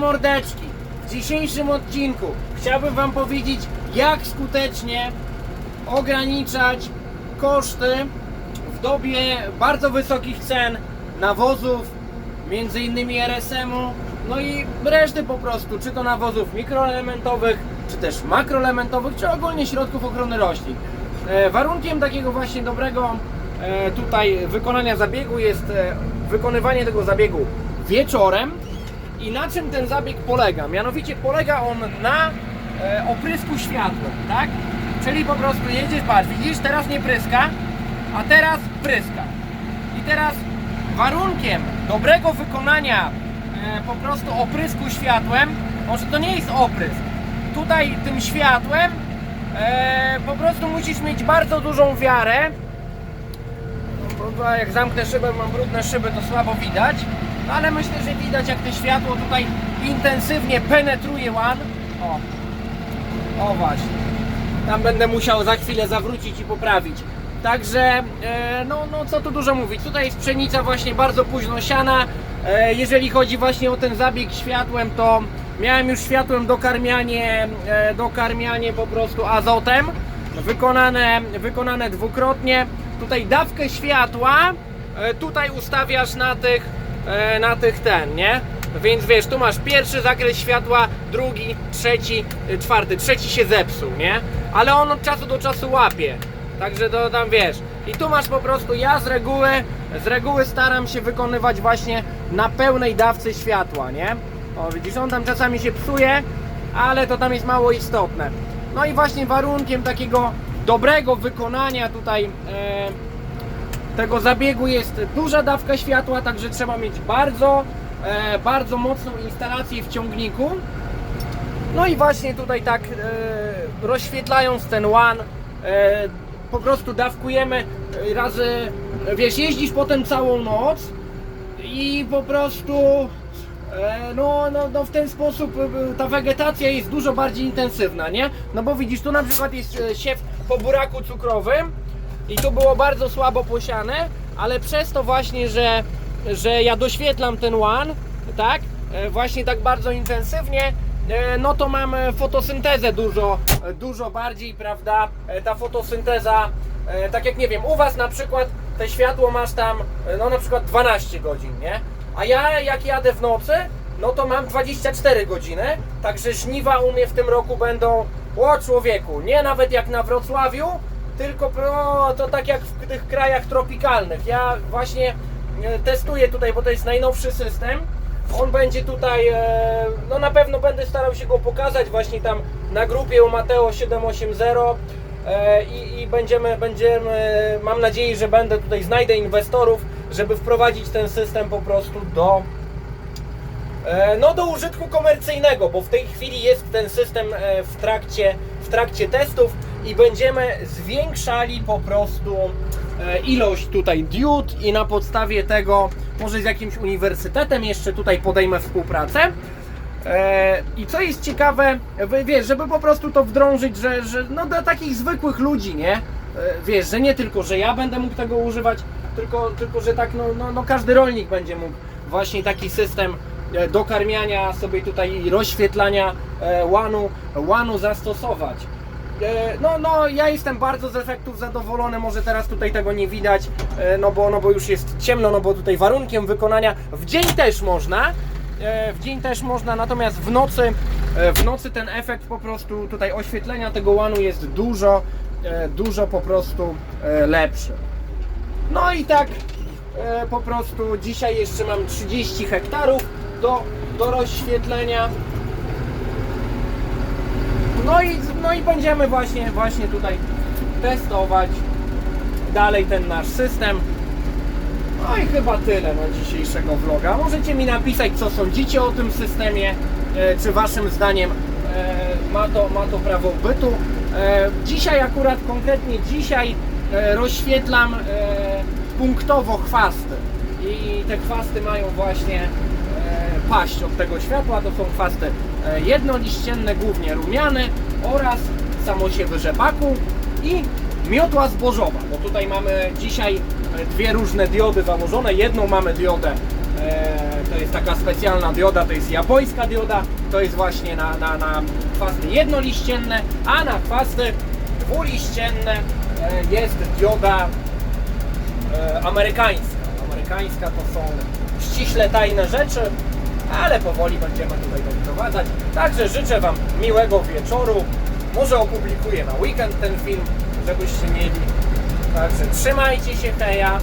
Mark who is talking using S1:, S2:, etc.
S1: mordeczki, w dzisiejszym odcinku chciałbym Wam powiedzieć, jak skutecznie ograniczać koszty w dobie bardzo wysokich cen nawozów, między innymi RSM-u, no i reszty po prostu, czy to nawozów mikroelementowych, czy też makroelementowych, czy ogólnie środków ochrony roślin. E, warunkiem takiego właśnie dobrego e, tutaj wykonania zabiegu jest e, wykonywanie tego zabiegu wieczorem. I na czym ten zabieg polega? Mianowicie polega on na e, oprysku światła, tak? Czyli po prostu jedziesz, patrz, widzisz, teraz nie pryska, a teraz pryska. I teraz warunkiem dobrego wykonania e, po prostu oprysku światłem, może to nie jest oprysk. Tutaj tym światłem e, po prostu musisz mieć bardzo dużą wiarę. Jak zamknę szybę, mam brudne szyby, to słabo widać. No, ale myślę, że widać jak to światło tutaj intensywnie penetruje łan. O, o właśnie. Tam będę musiał za chwilę zawrócić i poprawić. Także, e, no, no co tu dużo mówić. Tutaj jest pszenica właśnie bardzo późno siana. E, jeżeli chodzi właśnie o ten zabieg światłem, to miałem już światłem dokarmianie, e, dokarmianie po prostu azotem. Wykonane, wykonane dwukrotnie. Tutaj dawkę światła tutaj ustawiasz na tych, na tych ten, nie? Więc wiesz, tu masz pierwszy zakres światła, drugi, trzeci, y, czwarty. Trzeci się zepsuł, nie? Ale on od czasu do czasu łapie. Także to tam wiesz. I tu masz po prostu, ja z reguły, z reguły staram się wykonywać właśnie na pełnej dawce światła, nie? O, widzisz, on tam czasami się psuje, ale to tam jest mało istotne. No i właśnie warunkiem takiego dobrego wykonania tutaj e, tego zabiegu jest duża dawka światła, także trzeba mieć bardzo, e, bardzo mocną instalację w ciągniku. No i właśnie tutaj tak e, rozświetlając ten łan, e, po prostu dawkujemy e, razy, wiesz, jeździsz potem całą noc i po prostu e, no, no, no w ten sposób e, ta wegetacja jest dużo bardziej intensywna, nie? No bo widzisz, tu na przykład jest e, siew po buraku cukrowym i tu było bardzo słabo posiane, ale przez to właśnie, że, że ja doświetlam ten łan, tak, e, właśnie tak bardzo intensywnie, e, no to mam fotosyntezę dużo, dużo bardziej, prawda, E, ta fotosynteza, tak jak nie wiem, u Was na przykład te światło masz tam, no na przykład 12 godzin, nie? A ja jak jadę w nocy, no to mam 24 godziny, także żniwa u mnie w tym roku będą, o człowieku, nie nawet jak na Wrocławiu, tylko pro, to tak jak w tych krajach tropikalnych. Ja właśnie e, testuję tutaj, bo to jest najnowszy system. On będzie tutaj, e, no na pewno będę starał się go pokazać właśnie tam na grupie u Mateo 780 e, i, i będziemy, będziemy, mam nadzieję, że będę tutaj, znajdę inwestorów, żeby wprowadzić ten system po prostu do, No do użytku komercyjnego, bo w tej chwili jest ten system w trakcie, w trakcie testów i będziemy zwiększali po prostu e, ilość tutaj diod i na podstawie tego może z jakimś uniwersytetem jeszcze tutaj podejmę współpracę. E, I co jest ciekawe, wiesz, żeby po prostu to wdrążyć, że, że no dla takich zwykłych ludzi, nie? E, Wiesz, że nie tylko, że ja będę mógł tego używać, tylko, tylko że tak, no, no, no każdy rolnik będzie mógł właśnie taki system dokarmiania sobie tutaj i rozświetlania łanu, łanu zastosować. E, No, no, ja jestem bardzo z efektów zadowolony, może teraz tutaj tego nie widać, e, no bo, no bo już jest ciemno, no bo tutaj warunkiem wykonania w dzień też można, e, w dzień też można, natomiast w nocy, w nocy ten efekt po prostu tutaj oświetlenia tego łanu jest dużo, dużo po prostu lepszy. No i tak po prostu dzisiaj jeszcze mam 30 hektarów do, do rozświetlenia. No i, no i będziemy właśnie, właśnie tutaj testować dalej ten nasz system. No i chyba tyle na dzisiejszego vloga. Możecie mi napisać, co sądzicie o tym systemie, e, czy waszym zdaniem e, ma to, ma to prawo bytu. E, Dzisiaj akurat, konkretnie dzisiaj rozświetlam punktowo chwasty. I te chwasty mają właśnie paść od tego światła. To są chwasty jednoliścienne, głównie rumiane oraz samosiewy rzepaku i miotła zbożowa, bo tutaj mamy dzisiaj e, dwie różne diody założone. Jedną mamy diodę E, to jest taka specjalna dioda, to jest japońska dioda, to jest właśnie na, na, na chwasty jednoliścienne, a na chwasty dwuliścienne e, jest dioda e, amerykańska. Amerykańska to są ściśle tajne rzeczy, ale powoli będziemy tutaj doprowadzać. Także życzę Wam miłego wieczoru. Może opublikuję na weekend ten film, żebyście mieli. Także trzymajcie się, heja.